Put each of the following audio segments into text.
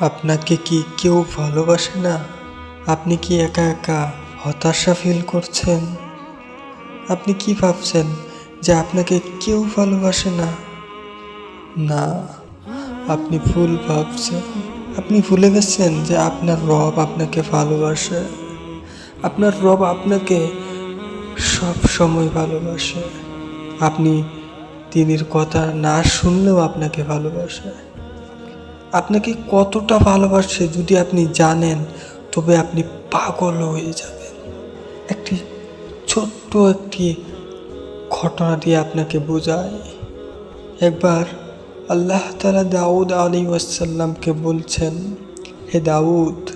আপনাকে কি কেউ ভালোবাসে না? আপনি কি একা একা হতাশা ফিল করছেন? আপনি কি ভাবছেন যে আপনাকে কেউ ভালোবাসে না? না, আপনি ভুল ভাবছেন। আপনি ভুলে গেছেন যে আপনার রব আপনাকে ভালোবাসে। আপনার রব আপনাকে সব সময় ভালোবাসে। আপনি তিনির কথা না শুনলেও আপনাকে ভালোবাসে। আপনাকে কতটা ভালোবাসে যদি আপনি জানেন, তবে আপনি পাগল হয়ে যাবেন। একটি ছোট্ট একটি ঘটনা দিয়ে আপনাকে বোঝায় একবার আল্লাহ তালা দাউদ আলী ওয়াসাল্লামকে বলছেন, হে দাউদ,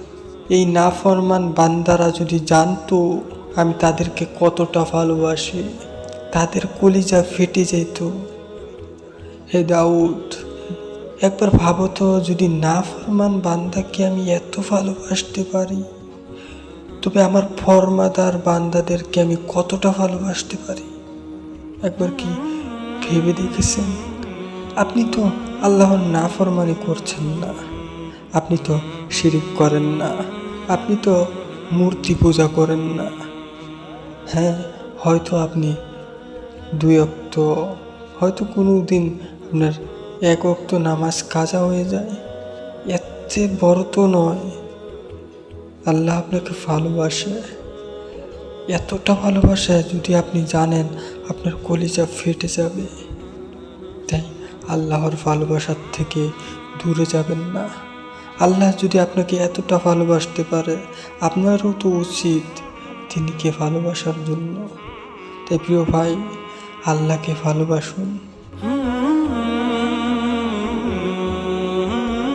এই নাফরমান বান্দারা যদি জানতো আমি তাদেরকে কতটা ভালোবাসি, তাদের কলিজা ফেটে যেত। হে দাউদ একবার ভাবো তো, যদি না ফরমান বান্দাকে আমি এত ভালোবাসতে পারি, তবে আমার ফরমাদার বান্দাদেরকে আমি কতটা ভালোবাসতে পারি? একবার কি ভেবে দেখেছেন? আপনি তো আল্লাহর না ফরমানি করছেন না, আপনি তো শিরিক করেন না, আপনি তো মূর্তি পূজা করেন না। হ্যাঁ হয়তো আপনি দুই অক্ত, হয়তো কোনো দিন আপনার এক অক্ত নামাজ কাজা হয়ে যায়। এতে বড় তো নয়। আল্লাহ আপনাকে ভালোবাসে। এতটা ভালোবাসে যদি আপনি জানেন আপনার কলিজা ফেটে যাবে। তাই আল্লাহর ভালোবাসার থেকে দূরে যাবেন না। আল্লাহ যদি আপনাকে এতটা ভালোবাসতে পারে, আপনারও তো উচিত তিনিকে ভালোবাসার জন্য। তাই প্রিয় ভাই, আল্লাহকে ভালোবাসুন।